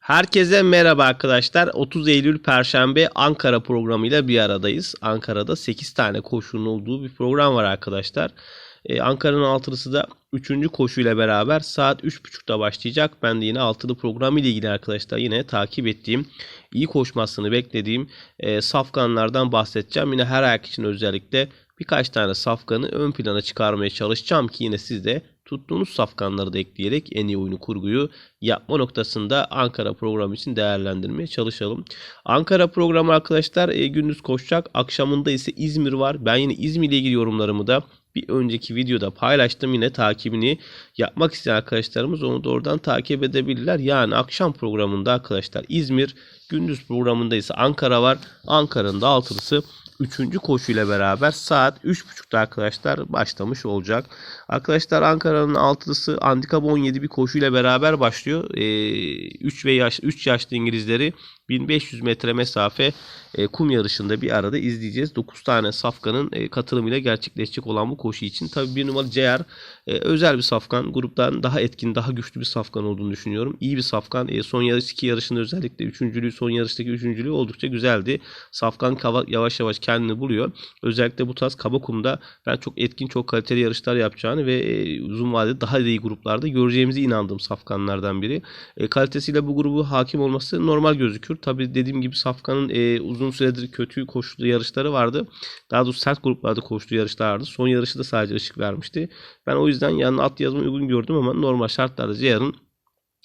Herkese merhaba arkadaşlar. 30 Eylül Perşembe Ankara programıyla bir aradayız. Ankara'da 8 tane koşunun olduğu bir program var arkadaşlar. Ee, Ankara'nın altılısı da 3. koşuyla beraber saat 3.30'da başlayacak. Ben de yine altılı program ile ilgili arkadaşlar yine takip ettiğim, iyi koşmasını beklediğim e, safkanlardan bahsedeceğim. Yine her ayak için özellikle birkaç tane safkanı ön plana çıkarmaya çalışacağım ki yine siz de tuttuğunuz safkanları da ekleyerek en iyi oyunu kurguyu yapma noktasında Ankara programı için değerlendirmeye çalışalım. Ankara programı arkadaşlar e, gündüz koşacak. Akşamında ise İzmir var. Ben yine İzmir ile ilgili yorumlarımı da bir önceki videoda paylaştım. Yine takibini yapmak isteyen arkadaşlarımız onu da oradan takip edebilirler. Yani akşam programında arkadaşlar İzmir, gündüz programında ise Ankara var. Ankara'nın da altılısı 3. koşuyla beraber saat 3.30'da arkadaşlar başlamış olacak. Arkadaşlar Ankara'nın altılısı Handikap 17 bir koşuyla beraber başlıyor. Ee, 3 ve yaş 3 yaşlı İngilizleri 1500 metre mesafe e, kum yarışında bir arada izleyeceğiz. 9 tane safkanın e, katılımıyla gerçekleşecek olan bu koşu için. Tabii bir numaralı CR e, özel bir safkan. Gruptan daha etkin, daha güçlü bir safkan olduğunu düşünüyorum. İyi bir safkan. E, son yarış iki yarışında özellikle üçüncülüğü, son yarıştaki üçüncülüğü oldukça güzeldi. Safkan kava, yavaş yavaş kendini buluyor. Özellikle bu tarz kaba kumda ben çok etkin, çok kaliteli yarışlar yapacağını ve e, uzun vadede daha iyi gruplarda göreceğimize inandığım safkanlardan biri. E, kalitesiyle bu grubu hakim olması normal gözükür. Tabii dediğim gibi Safkan'ın e, uzun süredir kötü koştuğu yarışları vardı. Daha doğrusu sert gruplarda koştuğu yarışlar vardı. Son yarışı da sadece ışık vermişti. Ben o yüzden yanına at yazma uygun gördüm ama normal şartlarda Ceyar'ın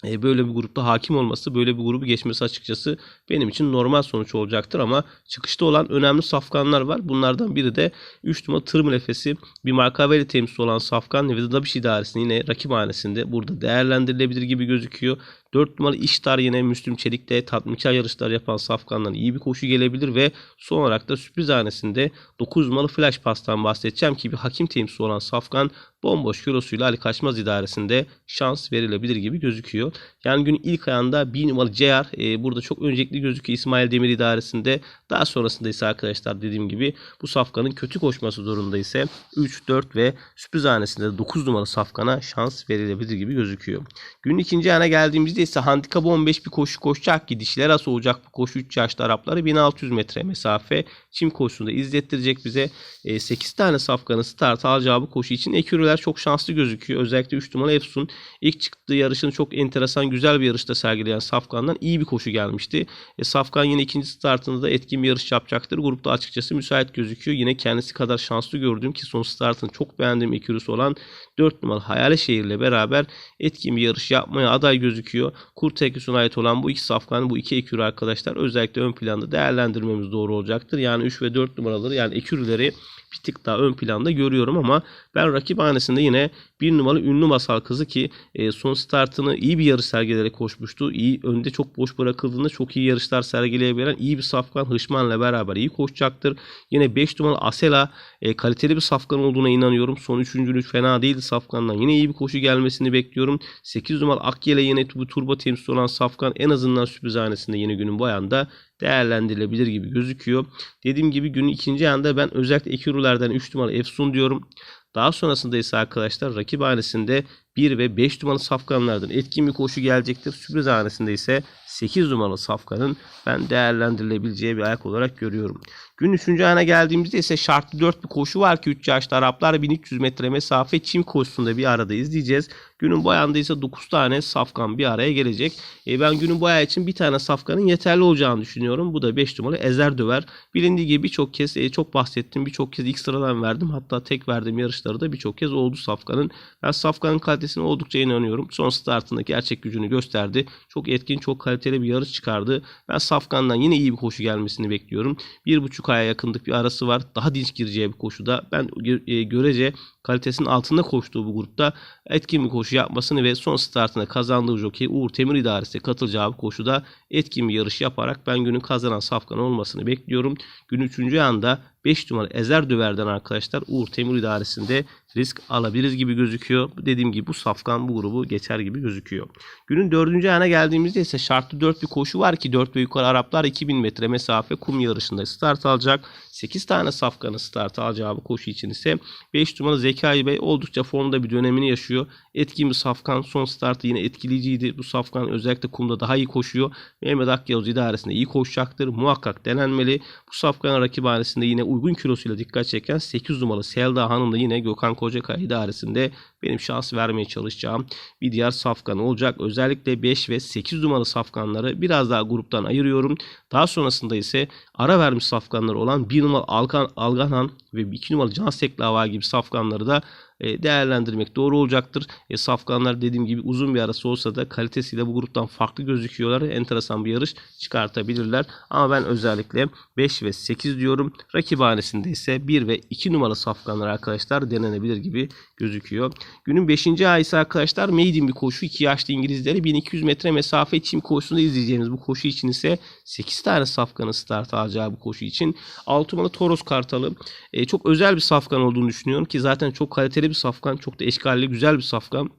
e, böyle bir grupta hakim olması, böyle bir grubu geçmesi açıkçası benim için normal sonuç olacaktır ama çıkışta olan önemli safkanlar var. Bunlardan biri de 3 numara tır mülefesi bir Markaveli temsilcisi olan safkan ve Dabiş idaresinin yine rakip hanesinde burada değerlendirilebilir gibi gözüküyor. 4 numaralı İştar yine Müslüm Çelik'te tatminkar yarışlar yapan Safkan'dan iyi bir koşu gelebilir ve son olarak da sürpriz hanesinde 9 numaralı Flash Pass'tan bahsedeceğim ki bir hakim temsilcisi olan Safkan bomboş kilosuyla Ali Kaçmaz idaresinde şans verilebilir gibi gözüküyor. Yani günün ilk ayında 1 numaralı CR e, burada çok öncelikli gözüküyor İsmail Demir idaresinde. Daha sonrasında ise arkadaşlar dediğim gibi bu safkanın kötü koşması zorunda ise 3, 4 ve sürpriz hanesinde 9 numaralı safkana şans verilebilir gibi gözüküyor. Günün ikinci ayına geldiğimizde ise handikap 15 bir koşu koşacak ki arası olacak bu koşu 3 yaşlı Arapları 1600 metre mesafe çim koşusunda izlettirecek bize e, 8 tane safkanın start alacağı bu koşu için ekürüler çok şanslı gözüküyor. Özellikle 3 numaralı Efsun ilk çıktığı yarışını çok enteresan güzel bir yarışta sergileyen Safkan'dan iyi bir koşu gelmişti. E, Safkan yine ikinci startında da etkin bir yarış yapacaktır. Grupta açıkçası müsait gözüküyor. Yine kendisi kadar şanslı gördüğüm ki son startını çok beğendiğim ekürüsü olan 4 numaralı Hayale Şehir'le beraber etkin bir yarış yapmaya aday gözüküyor. Kurt Eküsü'ne ait olan bu iki safkan, bu iki ekürü arkadaşlar özellikle ön planda değerlendirmemiz doğru olacaktır. Yani 3 ve 4 numaraları yani ekürüleri bir tık daha ön planda görüyorum ama ben rakip hanesinde yine bir numaralı ünlü masal kızı ki e, son startını iyi bir yarış sergileyerek koşmuştu. İyi önde çok boş bırakıldığında çok iyi yarışlar sergileyebilen iyi bir safkan Hışman'la beraber iyi koşacaktır. Yine 5 numaralı Asela e, kaliteli bir safkan olduğuna inanıyorum. Son üçüncülük fena değildi safkandan. Yine iyi bir koşu gelmesini bekliyorum. 8 numaralı Akyele yine bu turbo temsil olan safkan en azından sürpriz hanesinde yeni günün bu ayında değerlendirilebilir gibi gözüküyor. Dediğim gibi günün ikinci ayında ben özellikle Ekirulerden 3 numaralı Efsun diyorum. Daha sonrasında ise arkadaşlar rakip hanesinde 1 ve 5 numaralı safkanlardan etkin bir koşu gelecektir. Sürpriz hanesinde ise 8 numaralı safkanın ben değerlendirilebileceği bir ayak olarak görüyorum. Gün 3. ayına geldiğimizde ise şartlı 4 bir koşu var ki 3 yaşlı Araplar 1300 metre mesafe çim koşusunda bir arada izleyeceğiz. Günün bu ayında ise 9 tane safkan bir araya gelecek. E ben günün bu ayağı için bir tane safkanın yeterli olacağını düşünüyorum. Bu da 5 numaralı Ezer Döver. Bilindiği gibi birçok kez e, çok bahsettim. Birçok kez ilk sıradan verdim. Hatta tek verdiğim yarışları da birçok kez oldu safkanın. Ben safkanın kalitesine oldukça inanıyorum. Son startında gerçek gücünü gösterdi. Çok etkin, çok kaliteli bir yarış çıkardı. Ben safkandan yine iyi bir koşu gelmesini bekliyorum. 1,5 aya yakındık bir arası var. Daha dinç gireceği bir koşuda. Ben e, görece kalitesinin altında koştuğu bu grupta etkin bir koşu yapmasını ve son startında kazandığı jockey Uğur Temir İdaresi katılacağı bu koşuda etkin bir yarış yaparak ben günün kazanan safkan olmasını bekliyorum. Gün 3. anda 5 numara Ezer Döver'den arkadaşlar Uğur Temir İdaresi'nde risk alabiliriz gibi gözüküyor. Dediğim gibi bu safkan bu grubu geçer gibi gözüküyor. Günün 4. ayına geldiğimizde ise şartlı 4 bir koşu var ki 4 ve yukarı Araplar 2000 metre mesafe kum yarışında start alacak. 8 tane safkanı start alacağı bu koşu için ise 5 numaralı Zekai Bey oldukça formda bir dönemini yaşıyor. Etkin bir safkan. Son startı yine etkileyiciydi. Bu safkan özellikle kumda daha iyi koşuyor. Mehmet Akyavuz idaresinde iyi koşacaktır. Muhakkak denenmeli. Bu safkan rakibhanesinde yine uygun kilosuyla dikkat çeken 8 numaralı Selda Hanım da yine Gökhan Kocakay idaresinde benim şans vermeye çalışacağım bir diğer safkan olacak. Özellikle 5 ve 8 numaralı safkanları biraz daha gruptan ayırıyorum. Daha sonrasında ise ara vermiş safkanlar olan 1 numaralı Alkan, Alganhan ve 2 numaralı Can Seklava gibi safkanları da değerlendirmek doğru olacaktır. E, safkanlar dediğim gibi uzun bir arası olsa da kalitesiyle bu gruptan farklı gözüküyorlar. Enteresan bir yarış çıkartabilirler. Ama ben özellikle 5 ve 8 diyorum. Rakibhanesinde ise 1 ve 2 numaralı safkanlar arkadaşlar denenebilir gibi gözüküyor. Günün 5. ayı ise arkadaşlar maiden bir koşu. 2 yaşlı İngilizleri 1200 metre mesafe çim koşusunda izleyeceğimiz bu koşu için ise 8 tane safkanın start alacağı bu koşu için 6 numaralı Toros Kartalı e, çok özel bir safkan olduğunu düşünüyorum ki zaten çok kaliteli bir safkan. Çok da eşkalli güzel bir safkan.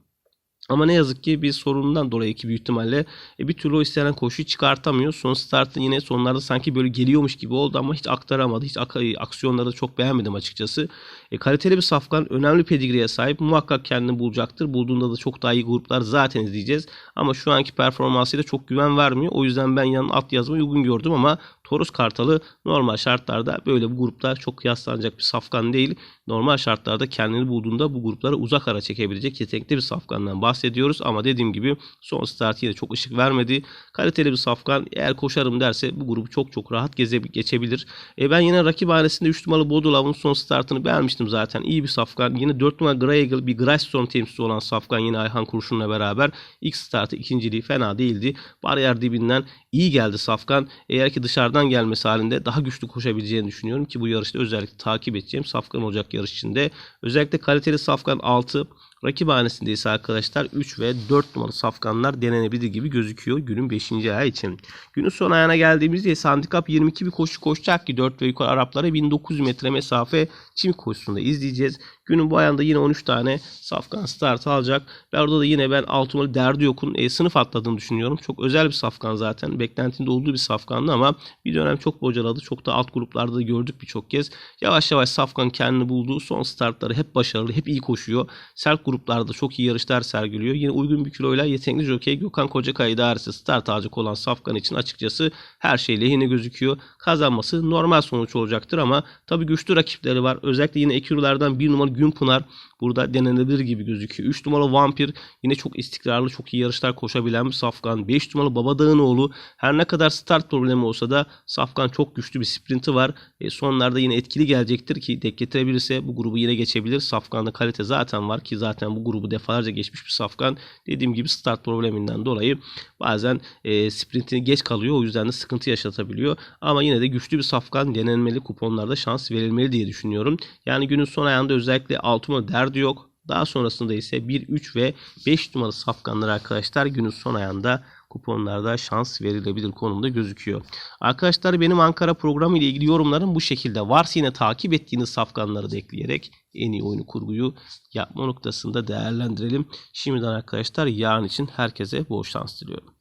Ama ne yazık ki bir sorunundan dolayı ki büyük ihtimalle e, bir türlü o istenen koşuyu çıkartamıyor. Son startın yine sonlarda sanki böyle geliyormuş gibi oldu ama hiç aktaramadı. Hiç ak- aksiyonları da çok beğenmedim açıkçası. E, kaliteli bir safkan, önemli pedigriye sahip. Muhakkak kendini bulacaktır. Bulduğunda da çok daha iyi gruplar zaten izleyeceğiz. Ama şu anki performansıyla çok güven vermiyor. O yüzden ben yanına at yazmayı uygun gördüm ama Torus Kartalı normal şartlarda böyle bu grupta çok kıyaslanacak bir safkan değil. Normal şartlarda kendini bulduğunda bu gruplara uzak ara çekebilecek yetenekli bir safkandan bahsediyoruz. Ama dediğim gibi son start yine çok ışık vermedi. Kaliteli bir safkan eğer koşarım derse bu grubu çok çok rahat geze, geçebilir. E ben yine rakip hanesinde 3 numaralı Bodolav'ın son startını beğenmiştim zaten. İyi bir safkan. Yine 4 numaralı Grey Eagle bir Grace Storm temsilcisi olan safkan yine Ayhan Kurşun'la beraber ilk startı ikinciliği fena değildi. Bariyer dibinden iyi geldi safkan. Eğer ki dışarıdan gelmesi halinde daha güçlü koşabileceğini düşünüyorum ki bu yarışta özellikle takip edeceğim safkan olacak yarış içinde. Özellikle kaliteli safkan 6 Rakibhanesinde ise arkadaşlar 3 ve 4 numaralı safkanlar denenebilir gibi gözüküyor günün 5. ayağı için. Günün son ayağına geldiğimizde ise handikap 22 bir koşu koşacak ki 4 ve yukarı Araplara 1900 metre mesafe çim koşusunda izleyeceğiz. Günün bu ayağında yine 13 tane safkan start alacak. Ve orada da yine ben 6 numaralı Derdi Yok'un e, sınıf atladığını düşünüyorum. Çok özel bir safkan zaten. Beklentinde olduğu bir safkandı ama bir dönem çok bocaladı. Çok da alt gruplarda da gördük birçok kez. Yavaş yavaş safkan kendini buldu. Son startları hep başarılı, hep iyi koşuyor. Sert gruplarda çok iyi yarışlar sergiliyor. Yine uygun bir kiloyla yetenekli jokey Gökhan Kocakay idaresi start alacak olan safkan için açıkçası her şey lehine gözüküyor. Kazanması normal sonuç olacaktır ama tabii güçlü rakipleri var. Özellikle yine Ekirulardan bir numara Günpınar burada denenebilir gibi gözüküyor. 3 numaralı Vampir yine çok istikrarlı, çok iyi yarışlar koşabilen bir Safkan. 5 numaralı Babadağ'ın oğlu her ne kadar start problemi olsa da Safkan çok güçlü bir sprinti var. E, sonlarda yine etkili gelecektir ki dek getirebilirse bu grubu yine geçebilir. Safkan'da kalite zaten var ki zaten bu grubu defalarca geçmiş bir Safkan. Dediğim gibi start probleminden dolayı bazen e, sprintini geç kalıyor. O yüzden de sıkıntı yaşatabiliyor. Ama yine de güçlü bir Safkan denenmeli kuponlarda şans verilmeli diye düşünüyorum. Yani günün son ayağında özellikle 6 numara derdi yok. Daha sonrasında ise 1, 3 ve 5 numaralı safkanlar arkadaşlar günün son ayağında kuponlarda şans verilebilir konumda gözüküyor. Arkadaşlar benim Ankara programı ile ilgili yorumlarım bu şekilde. Varsa yine takip ettiğiniz safkanları da ekleyerek en iyi oyunu kurguyu yapma noktasında değerlendirelim. Şimdiden arkadaşlar yarın için herkese bol şans diliyorum.